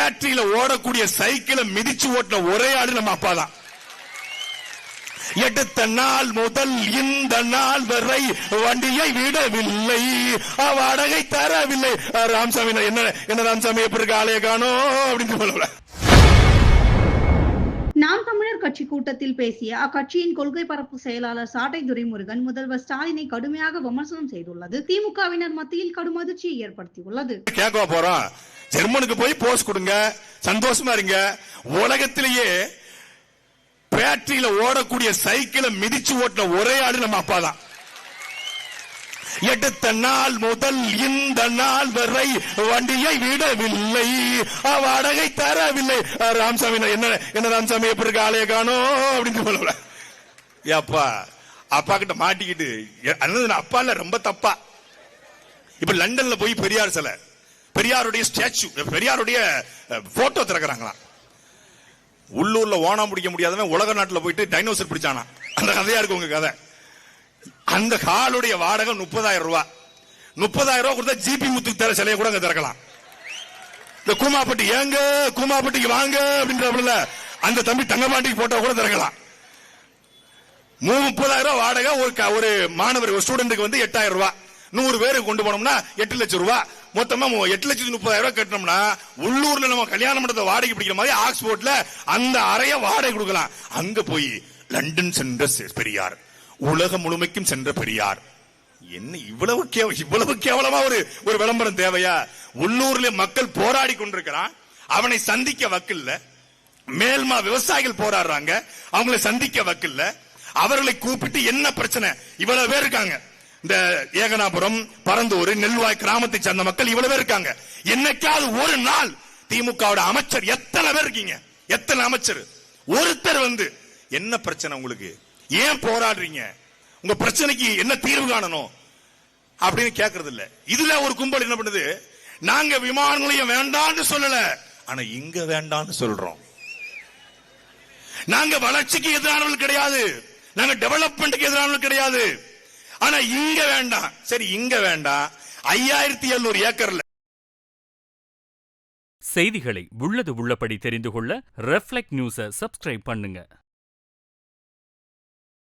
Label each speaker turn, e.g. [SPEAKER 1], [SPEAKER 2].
[SPEAKER 1] பேட்டரியில ஓடக்கூடிய சைக்கிளை மிதிச்சு ஓட்டின ஒரே ஆளு நம்ம அப்பா தான். எடுத்த நாள் முதல் இந்த நாள் வரை வண்டியை விடவில்லை. வாடகை தரவில்லை. ராமசாமி என்ன என்ன ராமசாமி எப்படி இருக்கு? ஆலய காணோம் அப்படின்னு சொல்லல.
[SPEAKER 2] நாம் தமிழர் கட்சி கூட்டத்தில் பேசிய அக்கட்சியின் கொள்கை பரப்பு செயலாளர் சாட்டை துரைமுருகன் முதல்வர் ஸ்டாலினை கடுமையாக விமர்சனம் செய்துள்ளது. திமுகவினர் மத்தியில் கடும் அதிர்ச்சியை ஏற்படுத்தியுள்ளது.
[SPEAKER 1] கேட்க போறோம் ஜெர்மனுக்கு போய் போஸ் கொடுங்க. சந்தோஷமா இருங்க. உலகத்திலேயே பேட்டரியில ஓடக்கூடிய சைக்கிளை மிதிச்சு ஓட்டின ஒரே ஆளு நம்ம அப்பா தான். எடுத்த நாள் முதல் இந்த நாள் வரை வண்டியை விடவில்லை. வாடகை தரவில்லை. ராமசாமி என்ன என்ன ராமசாமி எப்படி இருக்கு? ஆலய காணோம் அப்படின்னு சொல்லல ஏப்பா அப்பா கிட்ட மாட்டிக்கிட்டு எ- அப்பா இல்ல ரொம்ப தப்பா. இப்ப லண்டன்ல போய் பெரியார் சிலை. பெரியாருடைய ஸ்டாச்சு பெரியாருடைய போட்டோ திறக்கிறாங்களாம். உள்ளூர்ல ஓணம் பிடிக்க முடியாதவன் உலக நாட்டில் போயிட்டு டைனோசர் பிடிச்சானா அந்த கதையா இருக்கு உங்க கதை. அந்த காலுடைய வாடகை முப்பதாயிரம் ரூபாய் முப்பதாயிரம் ரூபாய் கொடுத்தா ஜிபி முத்துக்கு தர சிலையை கூட அங்க திறக்கலாம். இந்த கூமாப்பட்டி ஏங்க கூமாப்பட்டிக்கு வாங்க அப்படின்றப்பல அந்த தம்பி தங்கபாண்டிக்கு போட்டோ கூட திறக்கலாம். முப்பதாயிரம் ரூபாய் வாடகை ஒரு க- ஒரு மாணவர் ஒரு ஸ்டூடெண்ட்டுக்கு வந்து எட்டாயிரம் ரூபாய் நூறு பேருக்கு கொண்டு போனோம்னா எட்டு லட்சம் ரூபாய் மொத்தமா எட்டு லட்சத்தி முப்பதாயிரம் ரூபாய் கட்டினோம்னா உள்ளூர்ல நம்ம கல்யாண மண்டபத்தை வாடகை பிடிக்கிற மாதிரி ஆக்ஸ்போர்ட்ல அந்த அறைய வாடகை கொடுக்கலாம். அங்க போய் லண்டன் சென்ற செ- பெரியார். உலகம் முழுமைக்கும் சென்ற பெரியார். என்ன இவ்வளவு இவ்வளவு கேவலமா ஒரு ஒரு விளம்பரம் தேவையா? உள்ளூர்ல மக்கள் போராடி கொண்டிருக்கிறான். அவனை சந்திக்க வக்கில்ல. மேல்மா விவசாயிகள் போராடுறாங்க. அவங்களை சந்திக்க வக்கில்ல. அவர்களை கூப்பிட்டு என்ன பிரச்சனை? இவ்வளவு பேர் இருக்காங்க. இந்த ஏகனாபுரம் பரந்தூர் நெல்வாய் கிராமத்தை சேர்ந்த மக்கள் இவ்வளவு பேர் இருக்காங்க. என்னைக்காவது ஒரு நாள் திமுகவோட அமைச்சர் எத்தனை பேர் இருக்கீங்க? எத்தனை அமைச்சர்? ஒருத்தர் வந்து என்ன பிரச்சனை உங்களுக்கு? ஏன் போராடுறீங்க? உங்க பிரச்சனைக்கு என்ன தீர்வு காணணும்? அப்படின்னு கேட்கறது இல்ல இதுல ஒரு கும்பல் என்ன பண்ணுது? நாங்க விமான நிலையம் வேண்டாம்னு சொல்லல. ஆனா இங்க வேண்டாம்னு சொல்றோம். நாங்க வளர்ச்சிக்கு எதிரானவர்கள் கிடையாது. நாங்க டெவலப்மெண்ட்டுக்கு எதிரானவர்கள் கிடையாது. ஆனா இங்க வேண்டாம். சரி இங்க வேண்டாம். ஐயாயிரத்தி எழுநூறு ஏக்கர்ல.
[SPEAKER 3] செய்திகளை உள்ளது உள்ளபடி தெரிந்து கொள்ள ரெஃப்ளெக்ட் நியூஸை சப்ஸ்கிரைப் பண்ணுங்க.